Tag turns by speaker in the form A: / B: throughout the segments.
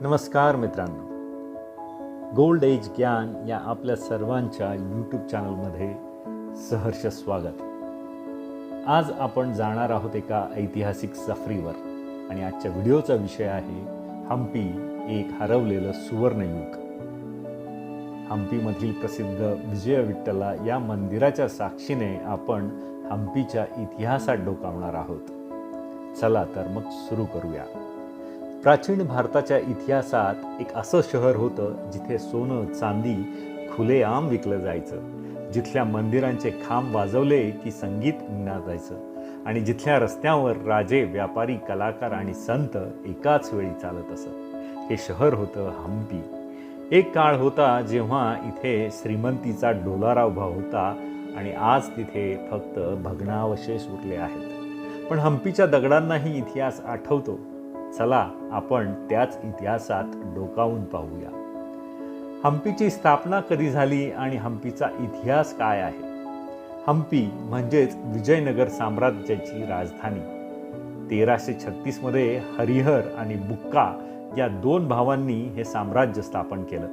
A: नमस्कार मित्रांनो. Gold age ज्ञान या आपल्या सर्वांच्या यूट्यूब चॅनलमध्ये सहर्ष स्वागत. आज आपण जाणार आहोत एका ऐतिहासिक सफरीवर आणि आजच्या व्हिडिओचा विषय आहे हम्पी एक हरवलेलं सुवर्णयुग हम्पीमधील प्रसिद्ध विजय विठ्ठला या मंदिराच्या साक्षीने आपण हम्पीच्या इतिहासात डोकावणार आहोत. चला तर मग सुरू करूया. प्राचीन भारताच्या इतिहासात एक असं शहर होतं जिथे सोनं चांदी खुलेआम विकलं जायचं. जिथल्या मंदिरांचे खांब वाजवले की संगीत जायचं. आणि जिथल्या रस्त्यावर राजे व्यापारी कलाकार आणि संत एकाच वेळी चालत असत. हे शहर होतं हम्पी. एक काळ होता जेव्हा इथे श्रीमंतीचा डोलारा उभा होता आणि आज तिथे फक्त भग्नावशेष उरले आहेत. पण हम्पीच्या दगडांनाही इतिहास आठवतो. चला आपण त्याच इतिहासात डोकावून पाहूया. हम्पीची स्थापना कधी झाली आणि हम्पीचा इतिहास काय आहे? हम्पी म्हणजेच विजयनगर साम्राज्याची राजधानी. तेराशे छत्तीसमध्ये हरिहर आणि बुक्का या दोन भावांनी हे साम्राज्य स्थापन केलं.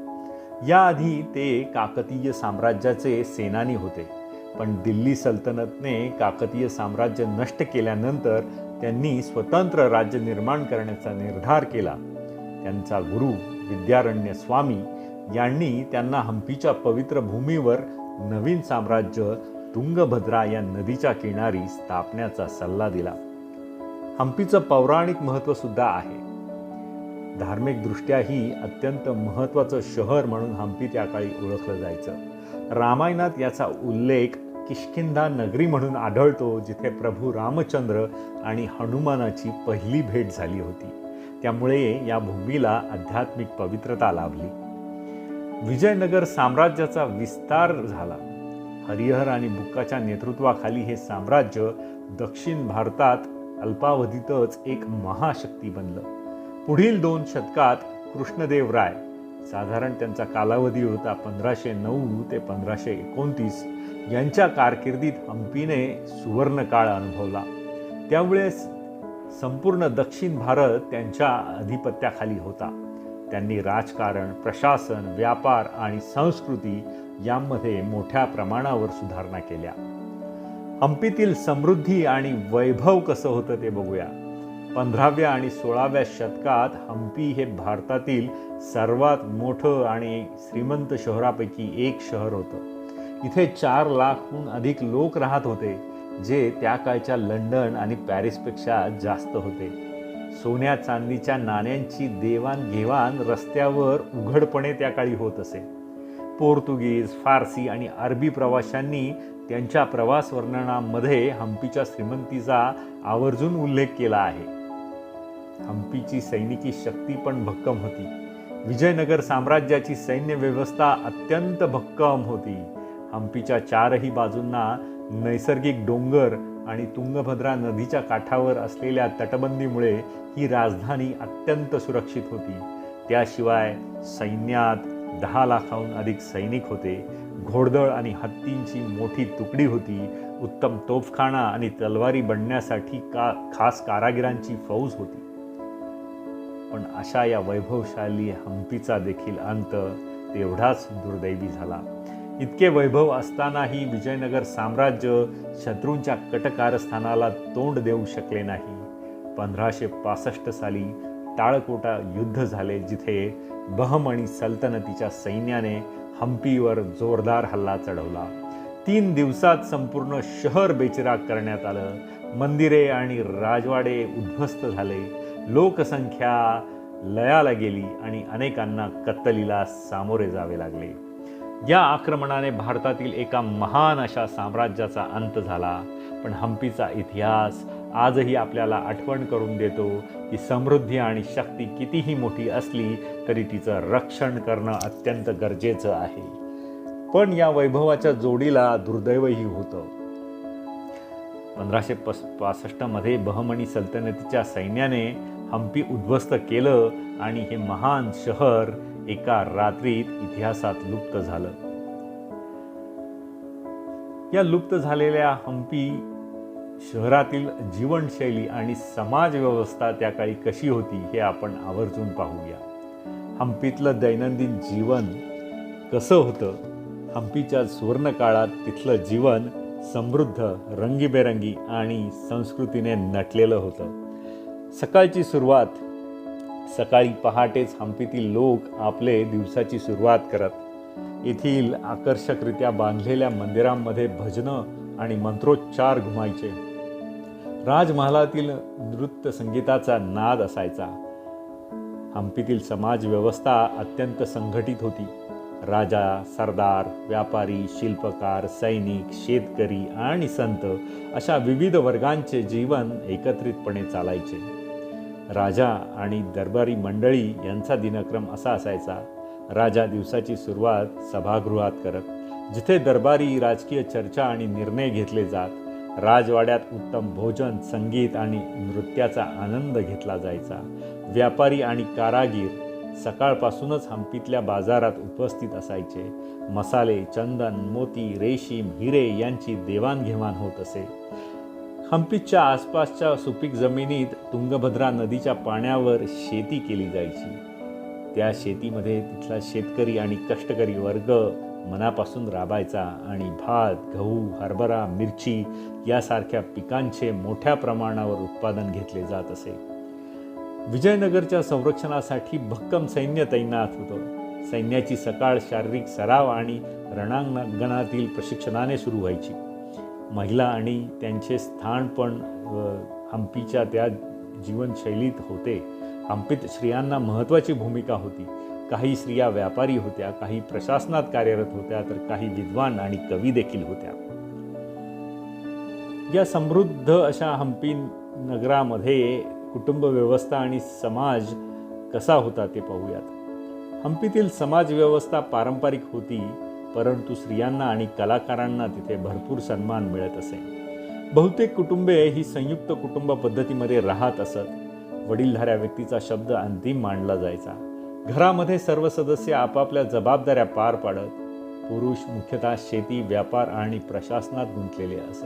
A: याआधी ते काकतीय साम्राज्याचे सेनानी होते. पण दिल्ली सल्तनतने काकतीय साम्राज्य नष्ट केल्यानंतर त्यांनी स्वतंत्र राज्य निर्माण करण्याचा निर्धार केला. त्यांचा गुरु विद्यारण्य स्वामी यांनी त्यांना हम्पीच्या पवित्र भूमीवर नवीन साम्राज्य तुंगभद्रा या नदीच्या किनारी स्थापण्याचा सल्ला दिला. हम्पीचं पौराणिक महत्त्व सुद्धा आहे. धार्मिकदृष्ट्याही अत्यंत महत्त्वाचं शहर म्हणून हम्पी त्या काळी ओळखलं जायचं. रामायणात याचा उल्लेख किष्किंधा नगरी म्हणून आढळतो जिथे प्रभू रामचंद्र आणि हनुमानाची पहिली भेट झाली होती. त्यामुळे या भूमीला आध्यात्मिक पवित्रता लाभली. विजयनगर साम्राज्याचा विस्तार झाला. हरिहर आणि बुक्काच्या नेतृत्वाखाली हे साम्राज्य दक्षिण भारतात अल्पावधीतच एक महाशक्ती बनलं. पुढील दोन शतकात कृष्णदेव राय साधारण त्यांचा कालावधी होता पंधराशे नऊ ते पंधराशे एकोणतीस. यांच्या कारकिर्दीत हम्पीने सुवर्णकाळ अनुभवला. त्यावेळेस संपूर्ण दक्षिण भारत त्यांच्या अधिपत्याखाली होता. त्यांनी राजकारण प्रशासन व्यापार आणि संस्कृती यामध्ये मोठ्या प्रमाणावर सुधारणा केल्या. हम्पीतील समृद्धी आणि वैभव कसं होतं ते बघूया. पंधराव्या आणि सोळाव्या शतकात हम्पी हे भारतातील सर्वात मोठं आणि श्रीमंत शहरापैकी एक शहर होतं. इथे चार लाखहून अधिक लोक राहत होते जे त्या काळच्या लंडन आणि पॅरिसपेक्षा जास्त होते. सोन्या चांदीच्या नाण्यांची देवाणघेवाण रस्त्यावर उघडपणे त्या काळी होत असे. पोर्तुगीज फारसी आणि अरबी प्रवाशांनी त्यांच्या प्रवास वर्णनामध्ये हम्पीच्या श्रीमंतीचा आवर्जून उल्लेख केला आहे. हम्पीची सैनिकी शक्ती पण भक्कम होती. विजयनगर साम्राज्याची सैन्य व्यवस्था अत्यंत भक्कम होती. हम्पीच्या चारही बाजूंना नैसर्गिक डोंगर आणि तुंगभद्रा नदीच्या काठावर असलेल्या तटबंदीमुळे ही राजधानी अत्यंत सुरक्षित होती. त्याशिवाय सैन्यात दहा लाखाहून अधिक सैनिक होते. घोडदळ आणि हत्तींची मोठी तुकडी होती. उत्तम तोफखाना आणि तलवारी बनण्यासाठी का खास कारागिरांची फौज होती. पण अशा या वैभवशाली हम्पीचा देखील अंत तेवढाच दुर्दैवी झाला. इतके वैभव असतानाही विजयनगर साम्राज्य शत्रूंच्या कटकारस्थानाला तोंड देऊ शकले नाही. पंधराशे पासष्ट साली टाळकोटा युद्ध झाले जिथे बहम आणि सल्तनतीच्या सैन्याने हम्पीवर जोरदार हल्ला चढवला. तीन दिवसात संपूर्ण शहर बेचिराग करण्यात आलं. मंदिरे आणि राजवाडे उद्ध्वस्त झाले. लोकसंख्या लयाला गेली आणि अनेकांना कत्तलीला सामोरे जावे लागले. या आक्रमणाने भारतातील एका महान अशा साम्राज्याचा अंत झाला. पण हम्पीचा इतिहास आजही आपल्याला आठवण करून देतो की समृद्धी आणि शक्ती कितीही मोठी असली तरी तिचं रक्षण करणं अत्यंत गरजेचं आहे. पण या वैभवाच्या जोडीला दुर्दैवही होतं. पंधराशे पस पासष्टमध्ये बहमणी सल्तनतीच्या सैन्याने हम्पी उद्ध्वस्त केलं आणि हे महान शहर एका रात्रीत इतिहासात लुप्त झालं. या लुप्त झालेल्या हम्पी शहरातील जीवनशैली आणि समाजव्यवस्था त्या काळी कशी होती हे आपण आवर्जून पाहूया. हम्पीतलं दैनंदिन जीवन कसं होतं? हम्पीच्या सुवर्ण काळात तिथलं जीवन समृद्ध रंगीबेरंगी आणि संस्कृतीने नटलेलं होतं. सकाळची सुरुवात सकाळी पहाटेच हंपीतील लोक आपले दिवसाची सुरुवात करत. येथील आकर्षकरित्या बांधलेल्या मंदिरांमध्ये भजनं आणि मंत्रोच्चार घुमायचे. राजमहालातील नृत्य संगीताचा नाद असायचा. हंपीतील समाज व्यवस्था अत्यंत संघटित होती. राजा सरदार व्यापारी शिल्पकार सैनिक शेतकरी आणि संत अशा विविध वर्गांचे जीवन एकत्रितपणे चालायचे. राजा आणि दरबारी मंडळी यांचा दिनक्रम असा असायचा. राजा दिवसाची सुरुवात सभागृहात करत जिथे दरबारी राजकीय चर्चा आणि निर्णय घेतले जात राजवाड्यात उत्तम भोजन संगीत आणि नृत्याचा आनंद घेतला जायचा. व्यापारी आणि कारागीर सकाळपासूनच हम्पीतल्या बाजारात उपस्थित असायचे. मसाले चंदन मोती रेशीम हिरे यांची देवाणघेवाण होत असे. हम्पीच्या आसपासच्या सुपीक जमिनीत तुंगभद्रा नदीच्या पाण्यावर शेती केली जायची. त्या शेतीमध्ये तिथला शेतकरी आणि कष्टकरी वर्ग मनापासून राबायचा आणि भात गहू हरभरा मिरची यासारख्या पिकांचे मोठ्या प्रमाणावर उत्पादन घेतले जात असे. विजयनगरच्या संरक्षणासाठी भक्कम सैन्य तैनात होतं. सैन्याची सकाळ शारीरिक सराव आणि रणांगणातील प्रशिक्षणाने सुरू व्हायची. महिला आणि त्यांचे स्थान पण हम्पीच्या त्या जीवनशैलीत होते. हम्पीत स्त्रियांना महत्त्वाची भूमिका होती. काही स्त्रिया व्यापारी होत्या काही प्रशासनात कार्यरत होत्या तर काही विद्वान आणि कवी देखील होत्या. या समृद्ध अशा हम्पी नगरामध्ये कुटुंब व्यवस्था आणि समाज कसा होता ते पाहूयात. हम्पीतील समाज व्यवस्था पारंपरिक होती. परंतु स्त्रियांना आणि कलाकारांना तिथे भरपूर सन्मान मिळत असे. बहुतेक कुटुंबे ही संयुक्त कुटुंब पद्धतीमध्ये राहत असत. वडीलधाऱ्या व्यक्तीचा शब्द अंतिम मांडला जायचा. घरामध्ये सर्व सदस्य आपापल्या जबाबदाऱ्या पार पाडत पुरुष मुख्यतः शेती व्यापार आणि प्रशासनात गुंतलेले असत.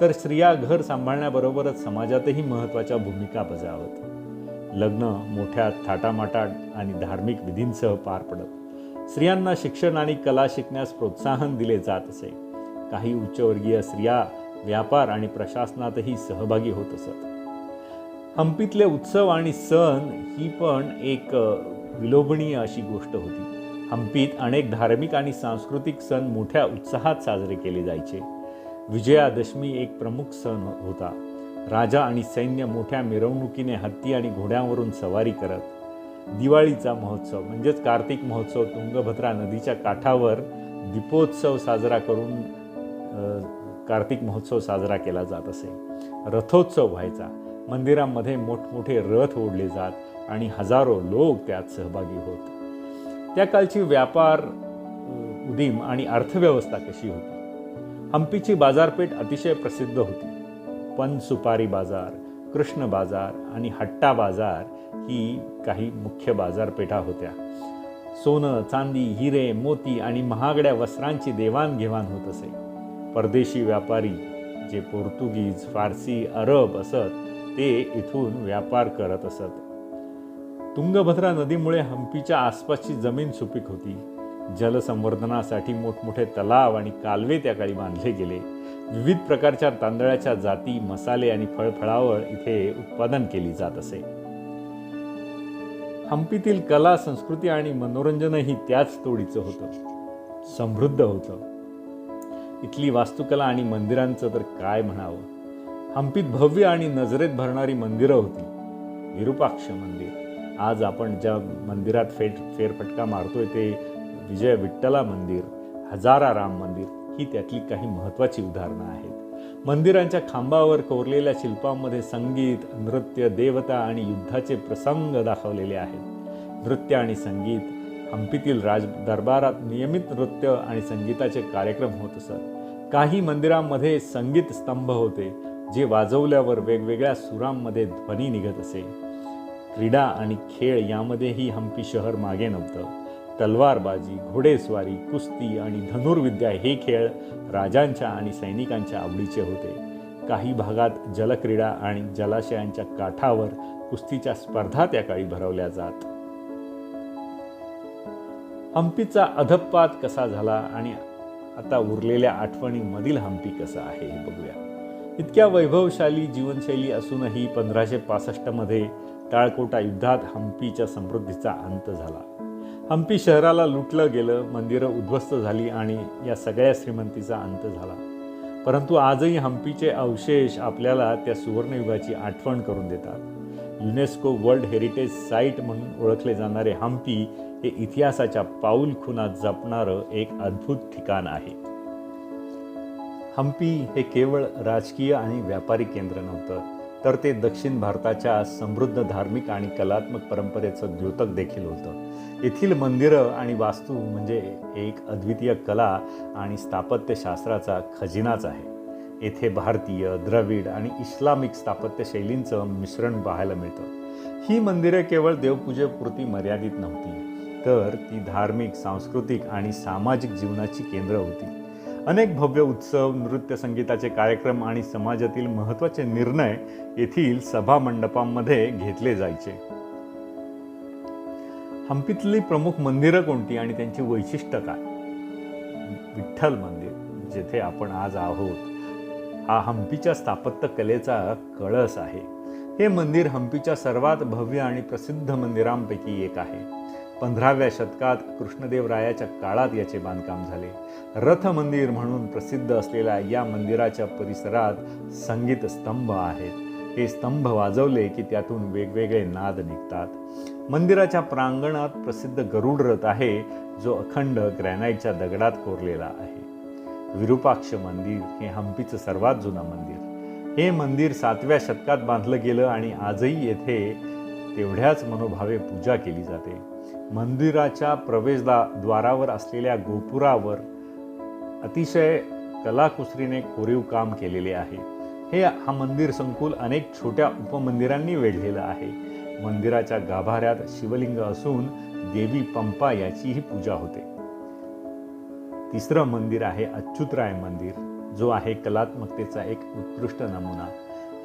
A: तर स्त्रिया घर सांभाळण्याबरोबरच समाजातही महत्त्वाच्या भूमिका बजावत. लग्न मोठ्या थाटामाटात आणि धार्मिक विधींसह पार पडत. स्त्रियांना शिक्षण आणि कला शिकण्यास प्रोत्साहन दिले जात असे. काही उच्चवर्गीय स्त्रिया व्यापार आणि प्रशासनातही सहभागी होत असत. हंपीतले उत्सव आणि सण ही पण एक विलोभनीय अशी गोष्ट होती. हंपीत अनेक धार्मिक आणि सांस्कृतिक सण मोठ्या उत्साहात साजरे केले जायचे. विजयादशमी एक प्रमुख सण होता. राजा आणि सैन्य मोठ्या मिरवणुकीने हत्ती आणि घोड्यांवरून सवारी करत दिवाळीचा महोत्सव म्हणजेच कार्तिक महोत्सव तुंगभद्रा नदीच्या काठावर दीपोत्सव साजरा करून कार्तिक महोत्सव साजरा केला जात असे. रथोत्सव व्हायचा. मंदिरांमध्ये मोठमोठे रथ ओढले जात आणि हजारो लोक त्यात सहभागी होत. त्या काळची व्यापार उदीम आणि अर्थव्यवस्था कशी होती? हम्पीची बाजारपेठ अतिशय प्रसिद्ध होती. पन सुपारी बाजार कृष्ण बाजार आणि हट्टा बाजार ही काही मुख्य बाजारपेठा होत्या. सोनं चांदी हिरे मोती आणि महागड्या वस्त्रांची देवाणघेवाण होत असे. परदेशी व्यापारी जे पोर्तुगीज फारसी अरब असत ते इथून व्यापार करत असत. तुंगभद्रा नदीमुळे हम्पीच्या आसपासची जमीन सुपीक होती. जलसंवर्धनासाठी मोठमोठे तलाव आणि कालवे त्या काळी बांधले गेले. विविध प्रकारच्या तांदळाच्या जाती मसाले आणि फळफळावळ इथे उत्पादन केली जात असे. हम्पीतील कला संस्कृती आणि मनोरंजनही त्याच तोडीचं होतं. समृद्ध होतं. इथली वास्तुकला आणि मंदिरांचं तर काय म्हणावं? हम्पीत भव्य आणि नजरेत भरणारी मंदिरं होती. विरूपाक्ष मंदिर. आज आपण ज्या मंदिरात फेट फेरफटका मारतोय ते विजय विठ्ठला मंदिर हजारा राम मंदिर ही त्यातली काही महत्त्वाची उदाहरणं आहेत. मंदिरांच्या खांबावर कोरलेल्या शिल्पांमध्ये संगीत नृत्य देवता आणि युद्धाचे प्रसंग दाखवलेले आहेत. नृत्य आणि संगीत हम्पीतील राज दरबारात नियमित नृत्य आणि संगीताचे कार्यक्रम होत असत. काही मंदिरांमध्ये संगीत स्तंभ होते जे वाजवल्यावर वेगवेगळ्या सुरांमध्ये ध्वनी निघत असे. क्रीडा आणि खेळ यामध्येही हम्पी शहर मागे नव्हतं. तलवारबाजी घोडेस्वारी कुस्ती आणि धनुर्विद्या हे खेळ राजांच्या आणि सैनिकांच्या आवडीचे होते. काही भागात जलक्रीडा आणि जलाशयांच्या काठावर कुस्तीच्या स्पर्धा त्या काळी भरवल्या जात. हम्पीचा अधपात कसा झाला आणि आता उरलेल्या आठवणीमधील हम्पी कसा आहे हे बघूया. इतक्या वैभवशाली जीवनशैली असूनही पंधराशे पासष्टमध्ये टाळकोटा युद्धात हम्पीच्या समृद्धीचा अंत झाला. हम्पी शहराला लुटलं गेलं मंदिरं उद्ध्वस्त झाली आणि या सगळ्या श्रीमंतीचा अंत झाला. परंतु आजही हम्पीचे अवशेष आपल्याला त्या सुवर्णयुगाची आठवण करून देतात. युनेस्को वर्ल्ड हेरिटेज साईट म्हणून ओळखले जाणारे हम्पी हे इतिहासाच्या पाऊल खुनात जपणारं एक अद्भुत ठिकाण आहे. हम्पी हे केवळ राजकीय आणि व्यापारी केंद्र नव्हतं तर ते दक्षिण भारताच्या समृद्ध धार्मिक आणि कलात्मक परंपरेचं द्योतक देखील होतं. येथील मंदिरं आणि वास्तू म्हणजे एक अद्वितीय कला आणि स्थापत्यशास्त्राचा खजिनाच आहे. येथे भारतीय द्रविड आणि इस्लामिक स्थापत्य शैलींचं मिश्रण पाहायला मिळतं. ही मंदिरे केवळ देवपूजेपुरती मर्यादित नव्हती तर ती धार्मिक सांस्कृतिक आणि सामाजिक जीवनाची केंद्र होती. अनेक भव्य उत्सव नृत्य संगीताचे कार्यक्रम आणि समाजातील महत्त्वाचे निर्णय येथील सभा मंडपांमध्ये घेतले जायचे. हम्पीतली प्रमुख मंदिरं कोणती आणि त्यांची वैशिष्ट्य काय? विठ्ठल मंदिर जेथे आपण आज आहोत हा हम्पीच्या स्थापत्य कलेचा कळस आहे. हे मंदिर हम्पीच्या सर्वात भव्य आणि प्रसिद्ध मंदिरांपैकी एक आहे. पंधराव्या शतकात कृष्णदेवरायाच्या काळात याचे बांधकाम झाले. रथ मंदिर म्हणून प्रसिद्ध असलेल्या या मंदिराच्या परिसरात संगीत स्तंभ आहेत. हे स्तंभ वाजवले की त्यातून वेगवेगळे नाद निघतात. मंदिराच्या प्रांगणात प्रसिद्ध गरुड रथ आहे जो अखंड ग्रॅनाईटच्या दगडात कोरलेला आहे. विरूपाक्ष मंदिर हे हम्पीचं सर्वात जुनं मंदिर. हे मंदिर सातव्या शतकात बांधलं गेलं आणि आजही येथे तेवढ्याच मनोभावे पूजा केली जाते. मंदिराच्या प्रवेशद्वारावर असलेल्या गोपुरावर अतिशय कलाकुसरीने कोरीव काम केलेले आहे. हे हा मंदिर संकुल अनेक छोट्या उपमंदिरांनी वेढलेलं आहे. मंदिराच्या गाभाऱ्यात शिवलिंग असून देवी पंपा याचीही पूजा होते. तिसरं मंदिर आहे अच्युतराय मंदिर जो आहे कलात्मकतेचा एक उत्कृष्ट नमुना.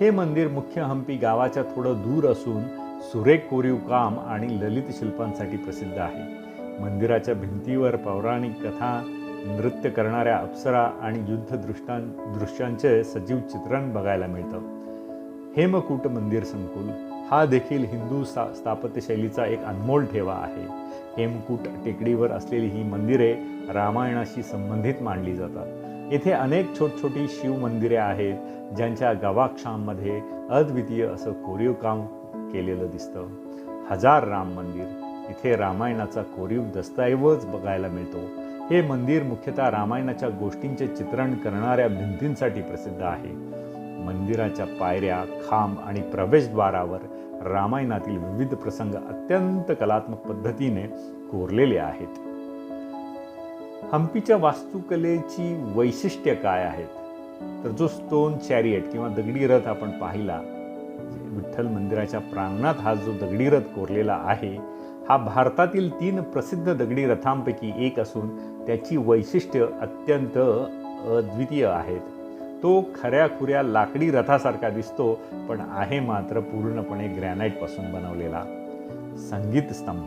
A: हे मंदिर मुख्य हम्पी गावाच्या थोडं दूर असून सुरेख कोरीव काम आणि ललित शिल्पांसाठी प्रसिद्ध आहे. मंदिराच्या भिंतीवर पौराणिक कथा नृत्य करणाऱ्या अप्सरा आणि युद्ध दृष्टां दृश्यांचे सजीव चित्रण बघायला मिळतं. हेमकूट मंदिर संकुल हा देखील हिंदू स्था स्थापत्यशैलीचा एक अनमोल ठेवा आहे. हेमकूट टेकडीवर असलेली ही मंदिरे रामायणाशी संबंधित मानली जातात. येथे अनेक छोट छोटी शिव मंदिरे आहेत ज्यांच्या गवाक्षांमध्ये अद्वितीय असं कोरीव काम केलेलं दिसतं. हजार राम मंदिर. इथे रामायणाचा कोरीव दस्तऐवज बघायला मिळतो. हे मंदिर मुख्यतः रामायणाच्या गोष्टींचे चित्रण करणाऱ्या भिंतींसाठी प्रसिद्ध आहे. मंदिराच्या पायऱ्या खांब आणि प्रवेशद्वारावर रामायणातील विविध प्रसंग अत्यंत कलात्मक पद्धतीने कोरलेले आहेत. हम्पीच्या वास्तुकलेची वैशिष्ट्य काय आहेत? तर जो स्टोन चॅरिएट किंवा दगडी रथ आपण पाहिला विठ्ठल मंदिराच्या प्रांगणात हा जो दगडी रथ कोरलेला आहे हा भारतातील तीन प्रसिद्ध दगडी रथांपैकी एक असून त्याची वैशिष्ट्य अत्यंत अद्वितीय आहेत. तो खऱ्या खुऱ्या लाकडी रथासारखा दिसतो पण आहे मात्र पूर्णपणे ग्रॅनाईटपासून बनवलेला. संगीत स्तंभ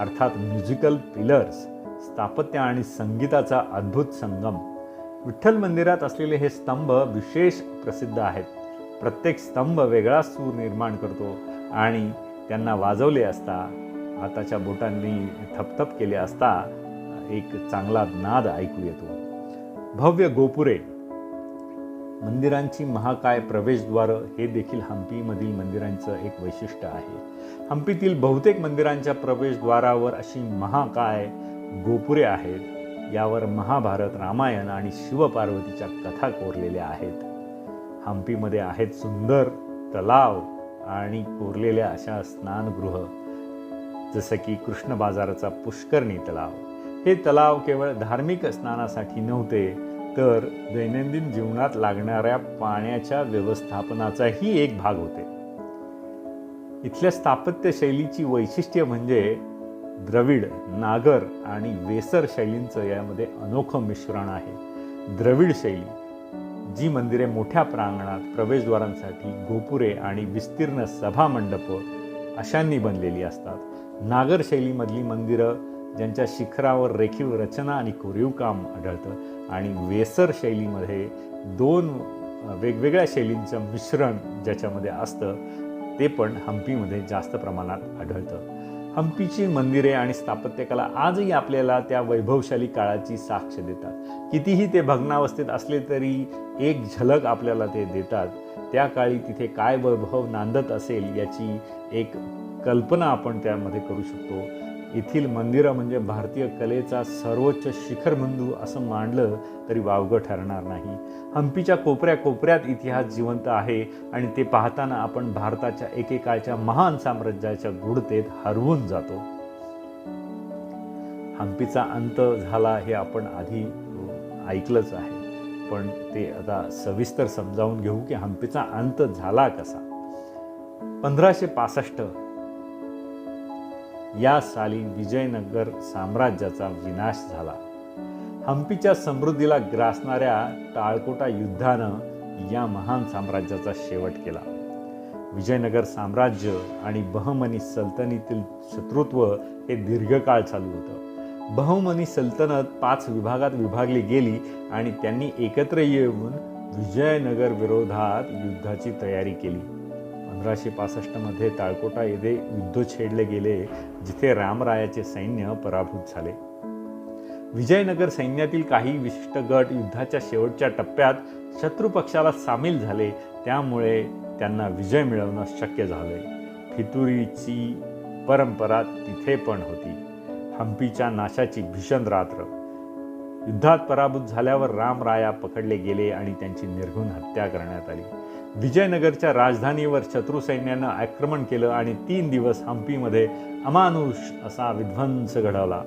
A: अर्थात म्युझिकल पिलर्स स्थापत्य आणि संगीताचा अद्भुत संगम. विठ्ठल मंदिरात असलेले हे स्तंभ विशेष प्रसिद्ध आहेत. प्रत्येक स्तंभ वेगळा सूर निर्माण करतो आणि त्यांना वाजवले असता हाताच्या बोटांनी थपथप केले असता एक चांगला नाद ऐकू येतो. भव्य गोपुरे मंदिरांची महाकाय प्रवेशद्वारं हे देखील हम्पीमधील मंदिरांचं एक वैशिष्ट्य आहे. हम्पीतील बहुतेक मंदिरांच्या प्रवेशद्वारावर अशी महाकाय गोपुरे आहेत यावर महाभारत रामायण आणि शिवपार्वतीच्या कथा कोरलेल्या आहेत. हम्पीमध्ये आहेत सुंदर तलाव आणि कोरलेल्या अशा स्नानगृह. जसं की कृष्ण बाजाराचा पुष्करणी तलाव. हे तलाव केवळ धार्मिक स्नानासाठी नव्हते तर दैनंदिन जीवनात लागणाऱ्या पाण्याच्या व्यवस्थापनाचाही एक भाग होते. इथल्या स्थापत्य शैलीची वैशिष्ट्य म्हणजे द्रविड नागर आणि वेसर शैलींचं यामध्ये अनोखं मिश्रण आहे. द्रविड शैली जी मंदिरे मोठ्या प्रांगणात प्रवेशद्वारांसाठी गोपुरे आणि विस्तीर्ण सभामंडपं अशांनी बनलेली असतात. नागर शैलीमधली मंदिरं ज्यांच्या शिखरावर रेखीव रचना आणि कोरीव काम आढळतं आणि वेसर शैलीमध्ये दोन वेगवेगळ्या शैलींचं मिश्रण ज्याच्यामध्ये असतं ते पण हम्पीमध्ये जास्त प्रमाणात आढळतं. हम्पीची मंदिरे आणि स्थापत्यकला आजही आपल्याला त्या वैभवशाली काळाची साक्ष देतात. कितीही ते भग्नावस्थेत असले तरी एक झलक आपल्याला ते देतात. त्या काळी तिथे काय वैभव नांदत असेल याची एक कल्पना आपण त्यामध्ये करू शकतो. येथील मंदिरं म्हणजे भारतीय कलेचा सर्वोच्च शिखरबिंदू असं मांडलं तरी वावगं ठरणार नाही. हम्पीच्या कोपऱ्या कोपऱ्यात इतिहास जिवंत आहे आणि ते पाहताना आपण भारताच्या एकेकाळच्या महान साम्राज्याच्या गुढतेत हरवून जातो. हम्पीचा अंत झाला हे आपण आधी ऐकलंच आहे. पण ते आता सविस्तर समजावून घेऊ की हम्पीचा अंत झाला कसा. पंधराशे पासष्ट या साली विजयनगर साम्राज्याचा विनाश झाला. हम्पीच्या समृद्धीला ग्रासणाऱ्या टाळकोटा युद्धानं या महान साम्राज्याचा शेवट केला. विजयनगर साम्राज्य आणि बहमनी सल्तनीतील शत्रुत्व हे दीर्घकाळ चालू होतं. बहमनी सल्तनत पाच विभागात विभागली गेली आणि त्यांनी एकत्र येऊन विजयनगर विरोधात युद्धाची तयारी केली. पंधराशे पासष्टमध्ये ताळकोटा येथे युद्ध छेडले गेले जिथे रामरायाचे सैन्य पराभूत झाले. विजयनगर सैन्यातील काही विशिष्ट गट युद्धाच्या शेवटच्या टप्प्यात शत्रू पक्षाला सामील झाले त्यामुळे त्यांना विजय मिळवणं शक्य झाले फितुरीची परंपरा तिथे पण होती. हम्पीच्या नाशाची भीषण रात्र. युद्धात पराभूत झाल्यावर रामराया पकडले गेले आणि त्यांची निर्घुण हत्या करण्यात आली. विजयनगरच्या राजधानीवर शत्रू सैन्यानं आक्रमण केलं आणि तीन दिवस हम्पीमध्ये अमानुष असा विध्वंस घडवला.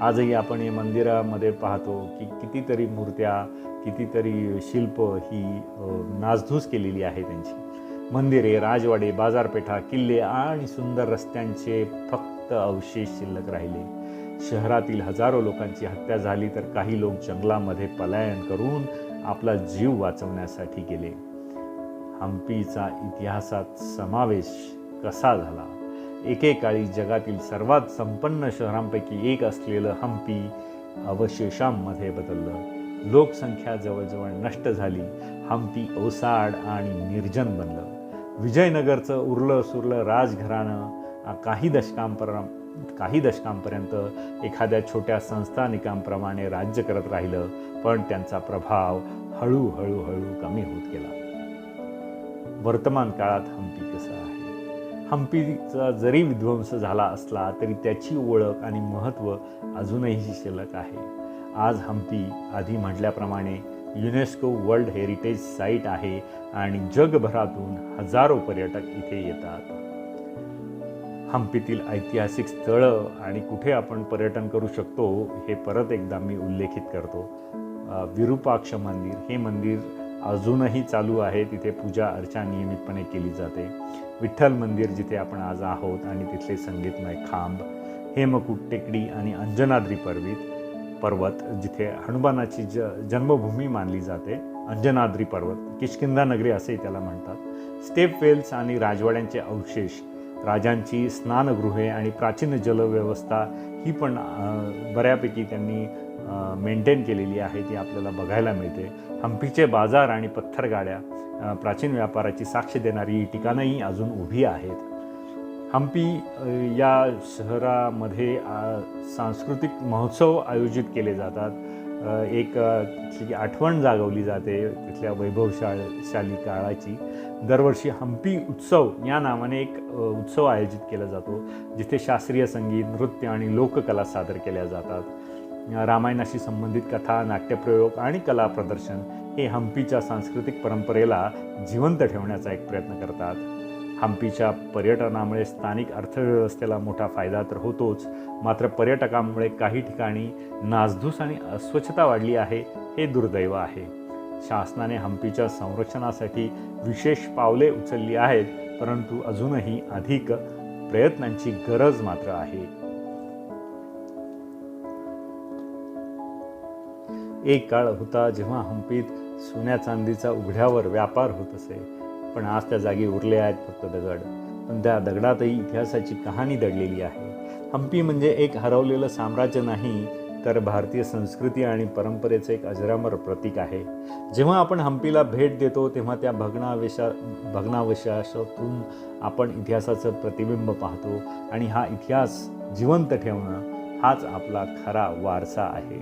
A: आजही आपण या मंदिरामध्ये पाहतो की कितीतरी मूर्त्या कितीतरी शिल्प ही नासधूस केलेली आहे त्यांची. मंदिरे राजवाडे बाजारपेठा किल्ले आणि सुंदर रस्त्यांचे फक्त अवशेष शिल्लक राहिले. शहरातील हजारो लोकांची हत्या झाली तर काही लोक जंगलामध्ये पलायन करून आपला जीव वाचवण्यासाठी गेले. हम्पीचा इतिहासात समावेश कसा झाला? एकेकाळी जगातील सर्वात संपन्न शहरांपैकी एक असलेलं हम्पी अवशेषांमध्ये बदललं. लोकसंख्या जवळजवळ नष्ट झाली. हम्पी ओसाड आणि निर्जन बनलं. विजयनगरचं उरलं सुरलं राजघराणं काही दशकांपर्यंत काही दशकांपर्यंत एखाद्या छोट्या संस्थानिकांप्रमाणे राज्य करत राहिलं पण त्यांचा प्रभाव हळूहळू हळू कमी होत गेला. वर्तमान काळात हम्पी कसं आहे? हम्पीचा जरी विध्वंस झाला असला तरी त्याची ओळख आणि महत्त्व अजूनही शिल्लक आहे. आज हम्पी आधी म्हटल्याप्रमाणे युनेस्को वर्ल्ड हेरिटेज साईट आहे आणि जगभरातून हजारो पर्यटक इथे येतात. हंपीतील ऐतिहासिक स्थळं आणि कुठे आपण पर्यटन करू शकतो हे परत एकदा मी उल्लेखित करतो. विरूपाक्ष मंदिर हे मंदिर अजूनही चालू आहे. तिथे पूजा अर्चा नियमितपणे केली जाते. विठ्ठल मंदिर जिथे आपण आज आहोत आणि तिथले संगीतमय खांब हेमकूट टेकडी आणि अंजनाद्री पर्वत पर्वत जिथे हनुमानाची ज जन्मभूमी मानली जाते अंजनाद्री पर्वत किशकिंदा नगरी असेही त्याला म्हणतात. स्टेप वेल्स आणि राजवाड्यांचे अवशेष राजांची स्नानगृहे आणि प्राचीन जलव्यवस्था ही पण बऱ्यापैकी त्यांनी मेंटेन केलेली आहे ती आपल्याला बघायला मिळते. हम्पीचे बाजार आणि पत्थरगाड्या प्राचीन व्यापाराची साक्ष देणारी ठिकाणंही अजून उभी आहेत. हम्पी या शहरामध्ये सांस्कृतिक महोत्सव आयोजित केले जातात. एक तिथली आठवण जागवली जाते तिथल्या वैभवशाळ शाली काळाची. दरवर्षी हम्पी उत्सव या नावाने एक उत्सव आयोजित केला जातो जिथे शास्त्रीय संगीत नृत्य आणि लोककला सादर केल्या जातात. रामायणाशी संबंधित कथा नाट्यप्रयोग आणि कला प्रदर्शन हे हम्पीच्या सांस्कृतिक परंपरेला जिवंत ठेवण्याचा एक प्रयत्न करतात. हम्पीच्या पर्यटनामुळे स्थानिक अर्थव्यवस्थेला मोठा फायदा तर होतोच. मात्र पर्यटकांमुळे काही ठिकाणी नासधूस आणि अस्वच्छता वाढली आहे हे दुर्दैव आहे. शासनाने हम्पीच्या संरक्षणासाठी विशेष पावले उचलली आहेत परंतु अजूनही अधिक प्रयत्नांची गरज मात्र आहे. एक काळ होता जेव्हा हम्पीत सोन्या चांदीचा उघड्यावर व्यापार होत असे. पण आज त्या जागी उरले आहेत फक्त दगड. पण त्या दगडातही इतिहासाची कहाणी दडलेली आहे. हम्पी म्हणजे एक हरवलेलं साम्राज्य नाही तर भारतीय संस्कृती आणि परंपरेचं एक अजरामर प्रतीक आहे. जेव्हा आपण हम्पीला भेट देतो तेव्हा त्या भग्नावेशा भग्नावशेषातून आपण इतिहासाचं प्रतिबिंब पाहतो आणि हा इतिहास जिवंत ठेवणं हाच आपला खरा वारसा आहे.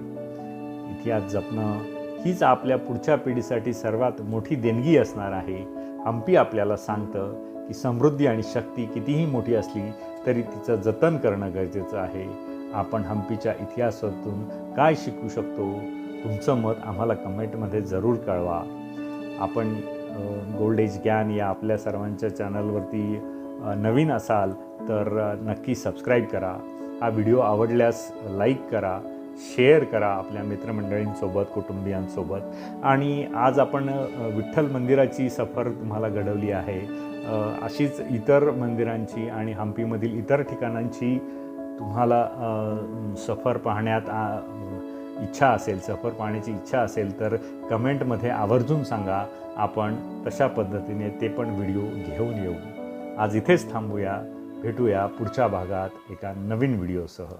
A: इतिहास जपणं हीच आपल्या पुढच्या पिढीसाठी सर्वात मोठी देणगी असणार आहे. हम्पी आपल्याला सांगतं की समृद्धी आणि शक्ती कितीही मोठी असली तरी तिचं जतन करणं गरजेचं आहे. आपण हम्पीच्या इतिहासातून काय शिकू शकतो? तुमचं मत आम्हाला कमेंटमध्ये जरूर कळवा. आपण गोल्ड एज ज्ञान या आपल्या सर्वांच्या चॅनलवरती नवीन असाल तर नक्की सबस्क्राईब करा. हा व्हिडिओ आवडल्यास लाईक करा. शेअर करा आपल्या मित्रमंडळींसोबत कुटुंबियांसोबत. आणि आज आपण विठ्ठल मंदिराची सफर तुम्हाला घडवली आहे. अशीच इतर मंदिरांची आणि हम्पीमधील इतर ठिकाणांची तुम्हाला सफर पाहण्यात इच्छा असेल सफर पाहण्याची इच्छा असेल तर कमेंटमध्ये आवर्जून सांगा. आपण तशा पद्धतीने ते पण व्हिडिओ घेऊन येऊ. आज इथेच थांबूया. भेटूया पुढच्या भागात एका नवीन व्हिडिओसह.